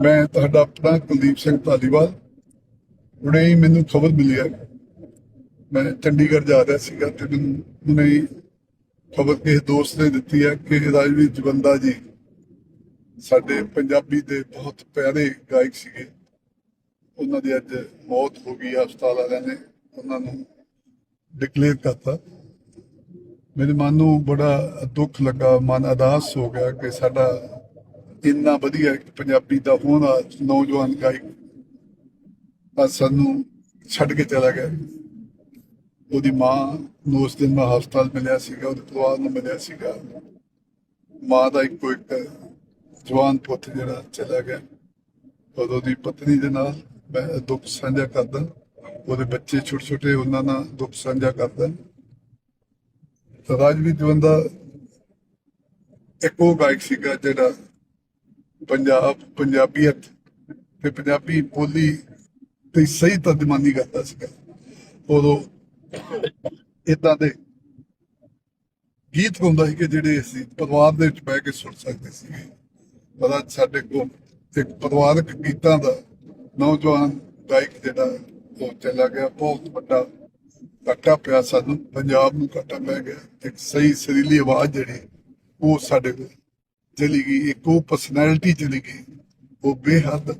ਮੈਂ ਤੁਹਾਡਾ ਆਪਣਾ ਕੁਲਦੀਪ ਸਿੰਘ ਧਾਲੀਵਾਲ। ਹੁਣੇ ਹੀ ਮੈਨੂੰ ਖਬਰ ਮਿਲੀ ਹੈ। ਮੈਂ ਚੰਡੀਗੜ੍ਹ ਜਾ ਰਿਹਾ ਸੀਗਾ ਤੇ ਮੈਨੂੰ, ਉਹਨੇ ਖਬਰ ਕਿਸੇ ਦੋਸਤ ਨੇ ਦਿੱਤੀ ਹੈ ਕਿ ਰਾਜਵੀਰ ਜਵੰਦਾ ਜੀ ਸਾਡੇ ਪੰਜਾਬੀ ਦੇ ਬਹੁਤ ਪਿਆਰੇ ਗਾਇਕ ਸੀਗੇ। ਉਹਨਾਂ ਦੀ ਅੱਜ ਮੌਤ ਹੋ ਗਈ ਹਸਪਤਾਲ ਵਾਲਿਆਂ ਨੇ। ਉਹਨਾਂ ਨੂੰ ਡਿਕਲੇਅਰ ਕਰਤਾ। ਮੇਰੇ ਮਨ ਨੂੰ ਬੜਾ ਦੁੱਖ ਲੱਗਾ, ਮਨ ਅਦਾਸ ਹੋ ਗਿਆ ਕਿ ਸਾਡਾ ਇੰਨਾ ਵਧੀਆ ਪੰਜਾਬੀ ਦਾ ਹੋਣਾ ਨੌਜਵਾਨ ਗਾਇਕ ਅੱਜ ਸਾਨੂੰ ਛੱਡ ਕੇ ਚਲਾ ਗਿਆ। ਉਹਦੀ ਮਾਂ ਨੂੰ ਉਸ ਦਿਨ ਮੈਂ ਹਸਪਤਾਲ ਮਿਲਿਆ ਸੀਗਾ, ਉਹਦੇ ਪਰਿਵਾਰ ਨੂੰ ਮਿਲਿਆ ਸੀਗਾ। ਮਾਂ ਦਾ ਇੱਕੋ ਇੱਕ ਜਵਾਨ ਪੁੱਤ ਜਿਹੜਾ ਚਲਾ ਗਿਆ। ਔਰ ਉਹਦੀ ਪਤਨੀ ਦੇ ਨਾਲ ਮੈਂ ਦੁੱਖ ਸਾਂਝਾ ਕਰਦਾ। ਉਹਦੇ ਬੱਚੇ ਛੋਟੇ ਛੋਟੇ ਉਹਨਾਂ ਨਾਲ ਦੁੱਖ ਸਾਂਝਾ ਕਰਦਾ। ਤਾਂ ਰਾਜਵੀਰ ਜਵੰਦਾ, ਇੱਕ ਉਹ ਗਾਇਕ ਸੀਗਾ ਜਿਹੜਾ ਪੰਜਾਬ, ਪੰਜਾਬੀਅਤ ਤੇ ਪੰਜਾਬੀ ਬੋਲੀ ਤੇ ਸਹੀ ਤਰਜਮਾਨੀ ਕਰਦਾ ਸੀਗਾ। ਉਦੋਂ ਇਦਾਂ ਦੇ ਗੀਤ ਗਾਉਂਦਾ ਸੀ ਕਿ ਜਿਹੜੇ ਅਸੀਂ ਪਰਿਵਾਰ ਦੇ ਵਿੱਚ ਬਹਿ ਕੇ ਸੁਣ ਸਕਦੇ ਸੀਗੇ। ਪਰ ਅੱਜ ਸਾਡੇ ਕੋਲ ਇੱਕ ਪਰਿਵਾਰਕ ਗੀਤਾਂ ਦਾ ਨੌਜਵਾਨ ਗਾਇਕ ਜਿਹੜਾ, ਉਹ ਚਲਾ ਗਿਆ। ਬਹੁਤ ਵੱਡਾ ਘਾਟਾ ਪਿਆ ਸਾਨੂੰ। ਪੰਜਾਬ ਨੂੰ ਘਾਟਾ ਪੈ ਗਿਆ। ਇੱਕ ਸਹੀ, ਸਰੀਲੀ ਆਵਾਜ਼ ਜਿਹੜੀ, ਉਹ ਸਾਡੇ ਕੋਲ ਚਲੀ ਗਈ, ਇੱਕ ਉਹ ਪਰਸਨੈਲਿਟੀ ਚਲੀ ਗਈ। ਉਹ ਬੇਹੱਦ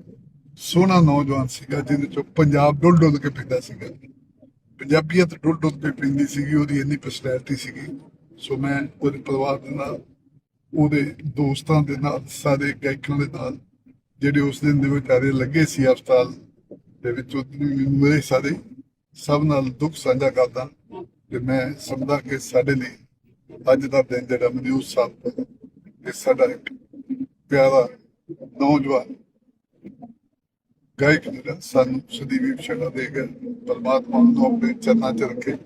ਸੋਹਣਾ ਨੌਜਵਾਨ ਸੀਗਾ, ਜਿਹਦੇ ਚੋਂ ਪੰਜਾਬ ਡੁੱਲ ਡੁੱਲ ਕੇ ਪੈਂਦਾ ਸੀਗਾ। ਪੰਜਾਬੀਅਤ ਡੁੱਲ ਡੁੱਲ ਕੇ ਪੈਂਦੀ ਸੀਗੀ, ਉਹਦੀ ਇੰਨੀ ਪਰਸਨੈਲਿਟੀ ਸੀਗੀ। ਸੋ ਮੈਂ ਉਹਦੇ ਪਰਿਵਾਰ ਦੇ ਨਾਲ, ਉਹਦੇ ਦੋਸਤਾਂ ਦੇ ਨਾਲ, ਸਾਰੇ ਗਾਇਕਾਂ ਦੇ ਨਾਲ, ਜਿਹੜੇ ਉਸ ਦਿਨ ਦੇ ਵਿਚਾਰੇ ਲੱਗੇ ਸੀ ਹਸਪਤਾਲ ਦੇ ਵਿੱਚ, ਉਹ ਮੇਰੇ ਸਾਰੇ ਸਭ ਨਾਲ ਦੁੱਖ ਸਾਂਝਾ ਕਰਦਾ। ਕਿ ਮੈਂ ਸਮਝਦਾ ਕਿ ਸਾਡੇ ਲਈ ਅੱਜ ਦਾ ਦਿਨ ਜਿਹੜਾ ਮਨਿਊਜ਼ ਸਾਹਿਬ ਦਾ ਸਾਡਾ ਇੱਕ ਪਿਆਰਾ ਨੌਜਵਾਨ ਗਾਇਕ ਜਿਹੜਾ ਸਾਨੂੰ ਸਦੀਵੀ ਵਿਛੜਾ ਦੇ ਗਿਆ ਪਰਮਾਤਮਾ ਨੂੰ ਆਪਣੇ ਚਰਨਾਂ 'ਚ ਰੱਖੇ,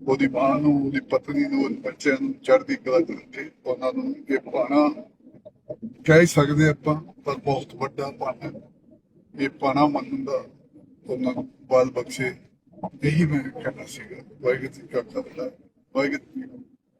ਉਹਦੀ ਮਾਂ ਨੂੰ, ਉਹਦੀ ਪਤਨੀ ਨੂੰ, ਉਹਦੇ ਬੱਚਿਆਂ ਨੂੰ ਚੜ੍ਹਦੀ ਕਲਾ 'ਚ ਰੱਖੇ, ਉਹਨਾਂ ਨੂੰ ਇਹ ਪਾਣਾ ਕਹਿ ਸਕਦੇ ਆਪਾਂ, ਪਰ ਬਹੁਤ ਵੱਡਾ ਪਾਣਾ ਇਹ ਪਾਣਾ ਮੰਨਣ ਦਾ ਉਹਨਾਂ ਨੂੰ ਬਾਲ ਬਖਸ਼ੇ, ਇਹੀ ਮੈਂ ਕਹਿਣਾ ਸੀਗਾ। ਵਾਹਿਗੁਰੂ ਜੀ ਕਾ ਖਾਲਸਾ, ਵਾਹਿਗੁਰੂ ਜੀ